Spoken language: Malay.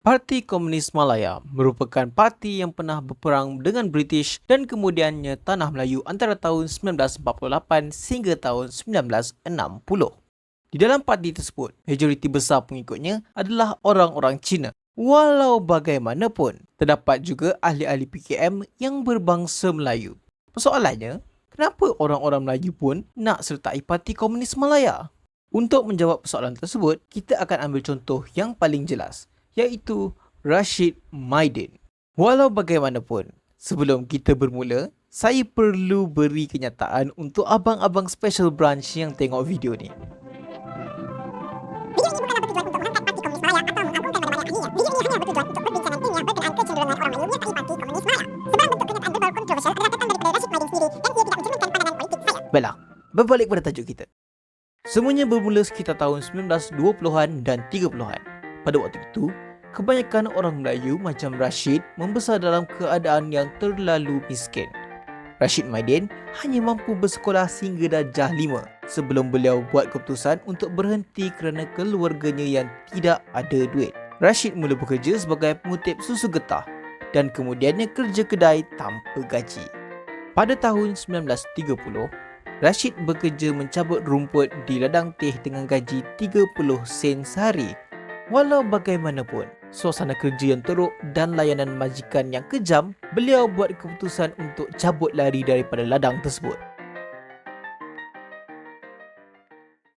Parti Komunis Malaya merupakan parti yang pernah berperang dengan British dan kemudiannya Tanah Melayu antara tahun 1948 sehingga tahun 1960. Di dalam parti tersebut, majoriti besar pengikutnya adalah orang-orang Cina. Walau bagaimanapun, terdapat juga ahli-ahli PKM yang berbangsa Melayu. Persoalannya, kenapa orang-orang Melayu pun nak sertai Parti Komunis Malaya? Untuk menjawab persoalan tersebut, kita akan ambil contoh yang paling jelas iaitu Rashid Maidin. Walau bagaimanapun, sebelum kita bermula, saya perlu beri kenyataan untuk abang-abang special branch yang tengok video ni. Video ini bukanlah bertujuan untuk mengangkat Parti Komunis Malaya atau mengagungkan mana-mana ahlinya. Video ini hanya bertujuan untuk perbincangan ilmiah berkenaan kecenderungan orang Melayu menyertai Parti Komunis Malaya. Sebab bentuk kenyataan berbau kontroversial adalah datang daripada Rashid Maidin sendiri dan ia tidak mencerminkan pandangan politik saya. Baiklah, berbalik pada tajuk kita. Semuanya bermula sekitar tahun 1920-an dan 30-an. Pada waktu itu, kebanyakan orang Melayu macam Rashid membesar dalam keadaan yang terlalu miskin. Rashid Maidin hanya mampu bersekolah sehingga darjah 5 sebelum beliau buat keputusan untuk berhenti kerana keluarganya yang tidak ada duit. Rashid mula bekerja sebagai pengutip susu getah dan kemudiannya kerja kedai tanpa gaji. Pada tahun 1930, Rashid bekerja mencabut rumput di ladang teh dengan gaji 30 sen sehari. Walau bagaimanapun, suasana kerja yang teruk dan layanan majikan yang kejam, beliau buat keputusan untuk cabut lari daripada ladang tersebut.